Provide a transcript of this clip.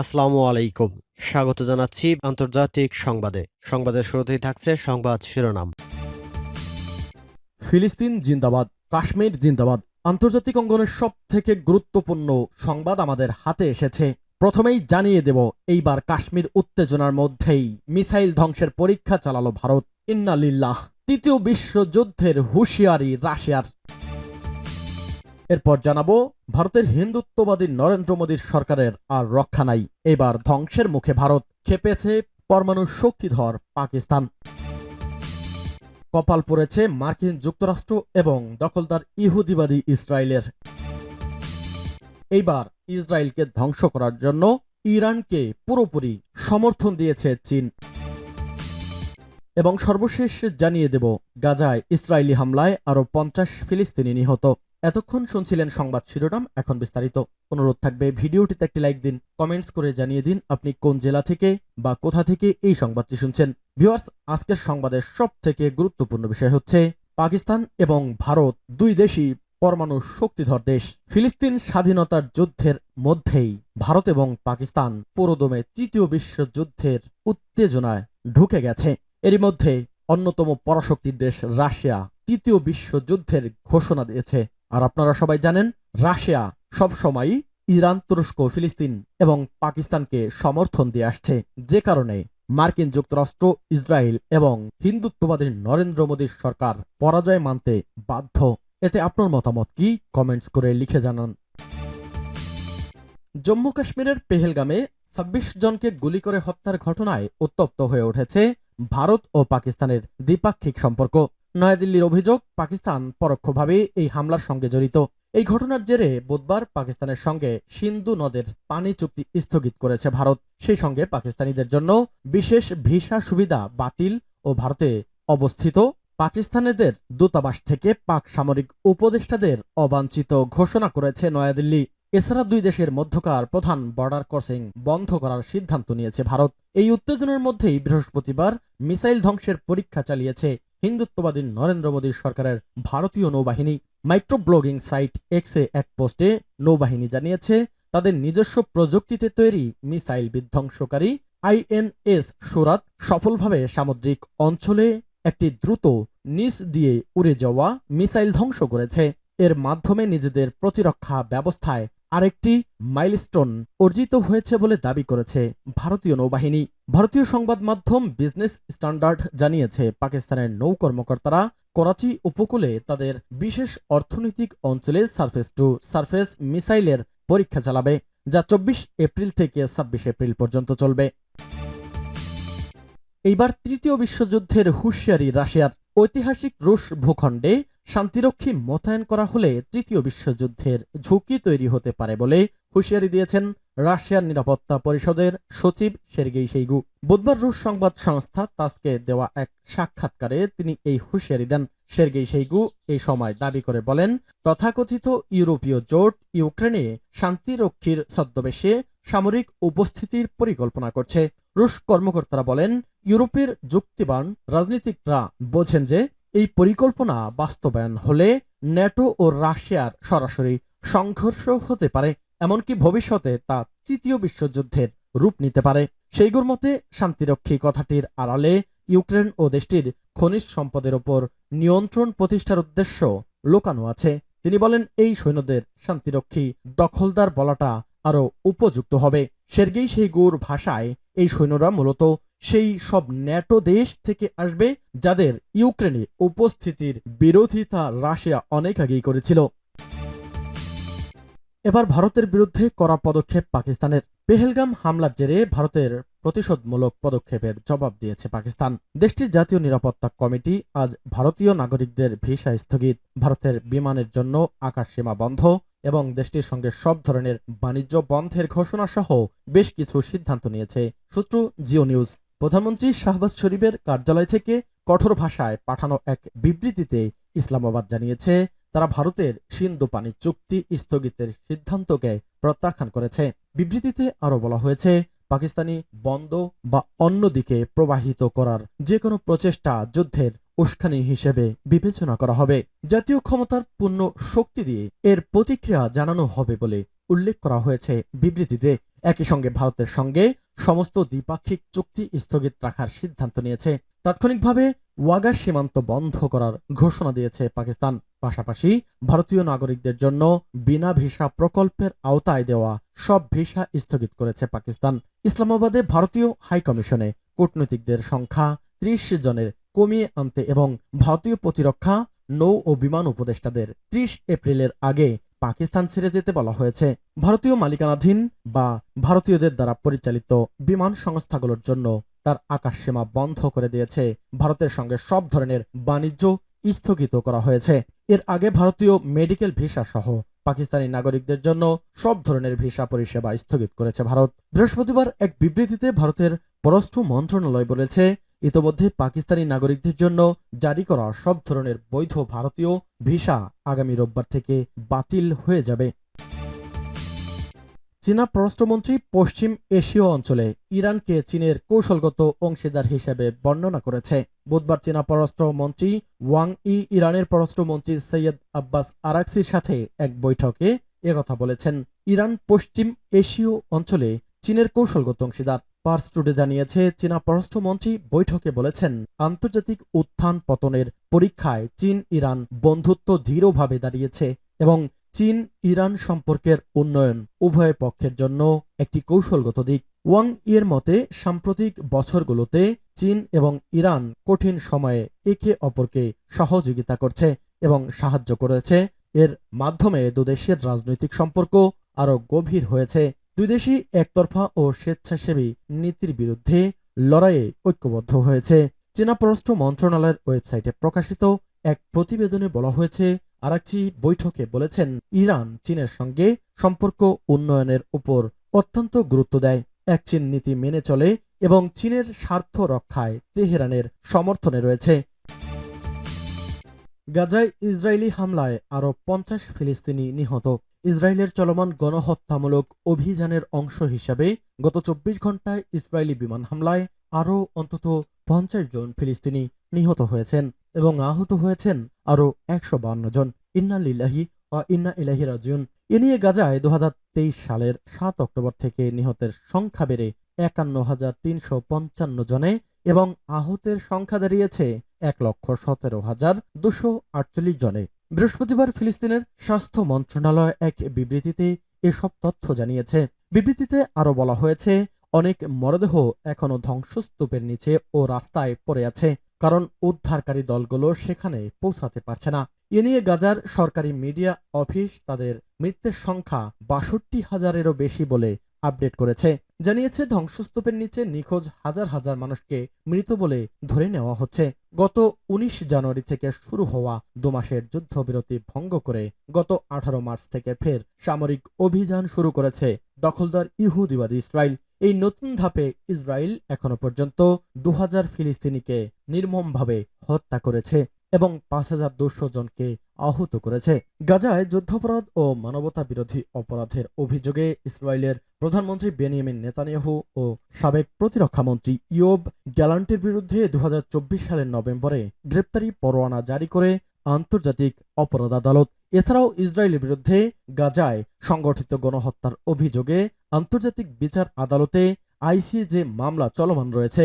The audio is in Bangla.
আসসালামু আলাইকুম। স্বাগত জানাচ্ছি আন্তর্জাতিক সংবাদে। সংবাদের শুরুতেই থাকছে সংবাদ শিরোনাম। ফিলিস্তিন জিন্দাবাদ, কাশ্মীর জিন্দাবাদ, আন্তর্জাতিক অঙ্গনের সব থেকে গুরুত্বপূর্ণ সংবাদ আমাদের হাতে এসেছে। প্রথমেই জানিয়ে দেব, এইবার কাশ্মীর উত্তেজনার মধ্যেই মিসাইল ধ্বংসের পরীক্ষা চালালো ভারত। ইন্নালিল্লাহ, তৃতীয় বিশ্বযুদ্ধের হুঁশিয়ারি রাশিয়ার। এরপর জানাব, ভারতের হিন্দুত্ববাদী নরেন্দ্র মোদীর সরকারের আর রক্ষা নাই। এবার ধ্বংসের মুখে ভারত, খেপেছে পরমাণু শক্তিধর পাকিস্তান। কপাল পড়েছে মার্কিন যুক্তরাষ্ট্র এবং দখলদার ইহুদিবাদী ইসরায়েলের। এইবার ইসরায়েলকে ধ্বংস করার জন্য ইরানকে পুরোপুরি সমর্থন দিয়েছে চীন। এবং সর্বশেষ জানিয়ে দেব, গাজায় ইসরায়েলি হামলায় আরও পঞ্চাশ ফিলিস্তিনি নিহত। এতক্ষণ শুনছিলেন সংবাদ শিরোনাম, এখন বিস্তারিত। অনুরোধ থাকবে, ভিডিওটিতে একটি লাইক দিন, কমেন্টস করে জানিয়ে দিন আপনি কোন জেলা থেকে বা কোথা থেকে এই সংবাদটি শুনছেন। ভিউয়ার্স, আজকের সংবাদের সব থেকে গুরুত্বপূর্ণ বিষয় হচ্ছে পাকিস্তান এবং ভারত, দুই দেশই পরমাণু শক্তিধর দেশ। ফিলিস্তিন স্বাধীনতার যুদ্ধের মধ্যেই ভারত এবং পাকিস্তান পুরোদমে তৃতীয় বিশ্বযুদ্ধের উত্তেজনায় ঢুকে গেছে। এরই মধ্যে অন্যতম পরাশক্তির দেশ রাশিয়া তৃতীয় বিশ্বযুদ্ধের ঘোষণা দিয়েছে। আর আপনারা সবাই জানেন, রাশিয়া সবসময়ই ইরান, তুরস্ক, ফিলিস্তিন এবং পাকিস্তানকে সমর্থন দিয়ে আসছে। যে কারণে মার্কিন যুক্তরাষ্ট্র, ইসরায়েল এবং হিন্দুত্ববাদী নরেন্দ্র মোদীর সরকার পরাজয় মানতে বাধ্য। এতে আপনার মতামত কি? কমেন্টস করে লিখে জানান। জম্মু কাশ্মীরের পেহেলগামে ছাব্বিশ জনকে গুলি করে হত্যার ঘটনায় উত্তপ্ত হয়ে উঠেছে ভারত ও পাকিস্তানের দ্বিপাক্ষিক সম্পর্ক। নয়াদিল্লির অভিযোগ, পাকিস্তান পরোক্ষভাবে এই হামলার সঙ্গে জড়িত। এই ঘটনার জেরে বুধবার পাকিস্তানের সঙ্গে সিন্ধু নদের পানি চুক্তি স্থগিত করেছে ভারত। সেই সঙ্গে পাকিস্তানিদের জন্য বিশেষ ভিসা সুবিধা বাতিল ও ভারতে অবস্থিত। পাকিস্তানিদের দূতাবাস থেকে পাক সামরিক উপদেষ্টাদের অবাঞ্ছিত ঘোষণা করেছে নয়াদিল্লি। এছাড়া দুই দেশের মধ্যকার প্রধান বর্ডার ক্রসিং বন্ধ করার সিদ্ধান্ত নিয়েছে ভারত। এই উত্তেজনার মধ্যেই বৃহস্পতিবার মিসাইল ধ্বংসের পরীক্ষা চালিয়েছে হিন্দুত্ববাদী নরেন্দ্র মোদীর সরকারের ভারতীয় নৌবাহিনী মাইক্রো ব্লগিং সাইট এক্সে এক পোস্টে নৌবাহিনী জানিয়েছে, তাদের নিজস্ব প্রযুক্তিতে তৈরি মিসাইল বিধ্বংসকারী আইএনএস সুরাত সফলভাবে সামুদ্রিক অঞ্চলে একটি দ্রুত নিচ দিয়ে উড়ে যাওয়া মিসাইল ধ্বংস করেছে। এর মাধ্যমে নিজেদের প্রতিরক্ষা ব্যবস্থায় আরেকটি মাইলস্টোন অর্জিত হয়েছে বলে দাবি করেছে ভারতীয় নৌবাহিনী। ভারতীয় সংবাদ মাধ্যম বিজনেস স্ট্যান্ডার্ড জানিয়েছে, পাকিস্তানের নৌ কর্মকর্তারা করাচি উপকূলে তাদের বিশেষ অর্থনৈতিক অঞ্চলে সার্ফেস টু সার্ফেস মিসাইলের পরীক্ষা চালাবে, যা চব্বিশ এপ্রিল থেকে ছাব্বিশ এপ্রিল পর্যন্ত চলবে। এইবার তৃতীয় বিশ্বযুদ্ধের হুঁশিয়ারি রাশিয়ার। ঐতিহাসিক রুশ ভূখণ্ডে শান্তিরক্ষী মোতায়েন করা হলে তৃতীয় বিশ্বযুদ্ধের ঝুঁকি তৈরি হতে পারে বলে হুঁশিয়ারি দিয়েছেন রাশিয়ার নিরাপত্তা পরিষদের সচিব সের্গেই সেইগু। বুধবার রুশ সংবাদ সংস্থা তাসকে দেওয়া এক সাক্ষাৎকারে তিনি এই হুঁশিয়ারি দেন। সের্গেই সেইগু এই সময় দাবি করে বলেন, তথাকথিত ইউরোপীয় জোট ইউক্রেনে শান্তিরক্ষীর ছদ্মবেশে সামরিক উপস্থিতির পরিকল্পনা করছে। রুশ কর্মকর্তারা বলেন, ইউরোপের যুক্তিবান রাজনীতিকরা বোঝেন যে এই পরিকল্পনা বাস্তবায়ন হলে ন্যাটো ও রাশিয়ার সরাসরি সংঘর্ষ হতে পারে, এমনকি ভবিষ্যতে তা তৃতীয় বিশ্বযুদ্ধের রূপ নিতে পারে। সেইগুর মতে, শান্তিরক্ষী কথাটির আড়ালে ইউক্রেন ও দেশটির খনিজ সম্পদের ওপর নিয়ন্ত্রণ প্রতিষ্ঠার উদ্দেশ্য লোকানো আছে। তিনি বলেন, এই সৈন্যদের শান্তিরক্ষী দখলদার বলাটা আরও উপযুক্ত হবে। সের্গেই সেই গুর ভাষায় এই সৈন্যরা মূলত সেই সব ন্যাটো দেশ থেকে আসবে যাদের ইউক্রেনে উপস্থিতির বিরোধিতা রাশিয়া অনেক আগেই করেছিল। এবার ভারতের বিরুদ্ধে কড়া পদক্ষেপ পাকিস্তানের। পেহেলগাম হামলার জেরে ভারতের প্রতিশোধমূলক পদক্ষেপের জবাব দিয়েছে পাকিস্তান। দেশটির জাতীয় নিরাপত্তা কমিটি আজ ভারতীয় নাগরিকদের ভিসা স্থগিত। ভারতের বিমানের জন্য আকাশ সীমা বন্ধ। এবং দেশটির সঙ্গে সব ধরনের বাণিজ্য বন্ধের ঘোষণা সহ বেশ কিছু সিদ্ধান্ত নিয়েছে। সূত্র জিও নিউজ। প্রধানমন্ত্রী শাহবাজ শরীফের কার্যালয় থেকে কঠোর ভাষায় পাঠানো এক বিবৃতিতে ইসলামাবাদ জানিয়েছে, তারা ভারতের সিন্ধু পানি চুক্তি স্থগিতের সিদ্ধান্তকে প্রত্যাখ্যান করেছে। বিবৃতিতে আরও বলা হয়েছে, পাকিস্তানি বন্ধ বা অন্যদিকে প্রবাহিত করার যে কোনো প্রচেষ্টা যুদ্ধের উস্কানি হিসেবে বিবেচনা করা হবে। জাতীয় ক্ষমতার পূর্ণ শক্তি দিয়ে এর প্রতিক্রিয়া জানানো হবে বলে উল্লেখ করা হয়েছে বিবৃতিতে। একই সঙ্গে ভারতের সঙ্গে সমস্ত দ্বিপাক্ষিক চুক্তি স্থগিত রাখার সিদ্ধান্ত নিয়েছে। তাৎক্ষণিকভাবে ওয়াগা সীমান্ত বন্ধ করার ঘোষণা দিয়েছে পাকিস্তান। পাশাপাশি ভারতীয় নাগরিকদের জন্য বিনা ভিসা প্রকল্পের আওতায় দেওয়া সব ভিসা স্থগিত করেছে পাকিস্তান। ইসলামাবাদে ভারতীয় হাইকমিশনে কূটনীতিকদের সংখ্যা ত্রিশ জনের কমিয়ে আনতে এবং ভারতীয় প্রতিরক্ষা, নৌ ও বিমান উপদেষ্টাদের ত্রিশ এপ্রিলের আগে পাকিস্তান ছেড়ে যেতে বলা হয়েছে। ভারতীয় মালিকানাধীন বা ভারতীয়দের দ্বারা পরিচালিত বিমান সংস্থাগুলোর জন্য তার আকাশসীমা বন্ধ করে দিয়েছে। ভারতের সঙ্গে সব ধরনের বাণিজ্য স্থগিত করা হয়েছে। এর আগে ভারতীয় মেডিকেল ভিসা সহ পাকিস্তানি নাগরিকদের জন্য সব ধরনের ভিসা পরিষেবা স্থগিত করেছে ভারত। বৃহস্পতিবার এক বিবৃতিতে ভারতের পররাষ্ট্র মন্ত্রণালয় বলেছে ইতোমধ্যে পাকিস্তানি নাগরিকদের জন্য জারি করা সব ধরনের বৈধ ভারতীয় ভিসা আগামী রোববার থেকে বাতিল হয়ে যাবে। চীনা পররাষ্ট্রমন্ত্রী পশ্চিম এশীয় অঞ্চলে ইরানকে চীনের কৌশলগত অংশীদার হিসেবে বর্ণনা করেছে। বুধবার চীনা পররাষ্ট্রমন্ত্রী ওয়াং ই ইরানের পররাষ্ট্রমন্ত্রী সৈয়দ আব্বাস আরাকসির সাথে এক বৈঠকে একথা বলেছেন। ইরান পশ্চিম এশীয় অঞ্চলে চীনের কৌশলগত অংশীদার পার্স টুডে জানিয়েছে, চীনা পররাষ্ট্রমন্ত্রী বৈঠকে বলেছেন, আন্তর্জাতিক উত্থান পতনের পরীক্ষায় চীন, ইরান বন্ধুত্ব দৃঢ়ভাবে দাঁড়িয়েছে এবং চীন, ইরান সম্পর্কের উন্নয়ন উভয় পক্ষের জন্য একটি কৌশলগত দিক। ওয়াং ইয়ের মতে, সাম্প্রতিক বছরগুলোতে চীন এবং ইরান কঠিন সময়ে একে অপরকে সহযোগিতা করছে এবং সাহায্য করেছে। এর মাধ্যমে দুদেশের রাজনৈতিক সম্পর্ক আরও গভীর হয়েছে। দুই দেশই একতরফা ও স্বেচ্ছাসেবী নীতির বিরুদ্ধে লড়াইয়ে ঐক্যবদ্ধ হয়েছে। চীনা পররাষ্ট্র মন্ত্রণালয়ের ওয়েবসাইটে প্রকাশিত এক প্রতিবেদনে বলা হয়েছে আরাকচি বৈঠকে বলেছেন, ইরান চীনের সঙ্গে সম্পর্ক উন্নয়নের উপর অত্যন্ত গুরুত্ব দেয়। এক চীন নীতি মেনে চলে এবং চীনের স্বার্থ রক্ষায় তেহরানের সমর্থনে রয়েছে। গাজায় ইসরায়েলি হামলায় আরও পঞ্চাশ ফিলিস্তিনি নিহত। ইসরায়েলের চলমান গণহত্যামূলক অভিযানের অংশ হিসাবে গত চব্বিশ ঘন্টায় ইসরায়েলি বিমান হামলায় আরও অন্তত পঞ্চাশ জন ফিলিস্তিনি নিহত হয়েছেন এবং আহত হয়েছেন আরও একশো বান্ন জন। ইন্না লিল্লাহি ও ইন্না ইলাহি রাজিউন। এ নিয়ে গাজায় দু হাজার তেইশ সালের সাত অক্টোবর থেকে নিহতের সংখ্যা বেড়ে একান্ন হাজার তিনশো পঞ্চান্ন জনে এবং আহতের সংখ্যা দাঁড়িয়েছে এক লক্ষ সতেরো হাজার দুশো আটচল্লিশ জনে। বৃহস্পতিবার ফিলিস্তিনের স্বাস্থ্য মন্ত্রণালয় এক বিবৃতিতে এসব তথ্য জানিয়েছে। বিবৃতিতে আরও বলা হয়েছে, অনেক মরদেহ এখনও ধ্বংসস্তূপের নিচে ও রাস্তায় পড়ে আছে, কারণ উদ্ধারকারী দলগুলো সেখানে পৌঁছাতে পারছে না। এ নিয়ে গাজার সরকারি মিডিয়া অফিস তাদের মৃত্যুর সংখ্যা বাষট্টি হাজারেরও বেশি বলে আপডেট করেছে। জানিয়েছে, ধ্বংসস্তূপের নিচে নিখোঁজ হাজার হাজার মানুষকে মৃত বলে ধরে নেওয়া হচ্ছে। গত উনিশ জানুয়ারি থেকে শুরু হওয়া দুমাসের যুদ্ধবিরতি ভঙ্গ করে গত আঠারো মার্চ থেকে ফের সামরিক অভিযান শুরু করেছে দখলদার ইহুদিবাদী ইসরায়েল এই নতুন ধাপে ইসরায়েল এখনও পর্যন্ত দু হাজার ফিলিস্তিনিকে নির্মমভাবে হত্যা করেছে এবং পাঁচ হাজার দুশো জনকে আহত করেছে। গাজায় যুদ্ধাপরাধ ও মানবতা বিরোধী অপরাধের অভিযোগে ইসরায়েলের প্রধানমন্ত্রী বেনিয়ামিন নেতানিয়াহু ও সাবেক প্রতিরক্ষামন্ত্রী ইয়োব গ্যালান্টের বিরুদ্ধে দু হাজার চব্বিশ সালের নভেম্বরে গ্রেপ্তারি পরোয়ানা জারি করে আন্তর্জাতিক অপরাধ আদালত। এছাড়াও ইসরায়েলের বিরুদ্ধে গাজায় সংগঠিত গণহত্যার অভিযোগে আন্তর্জাতিক বিচার আদালতে আইসিজে মামলা চলমান রয়েছে।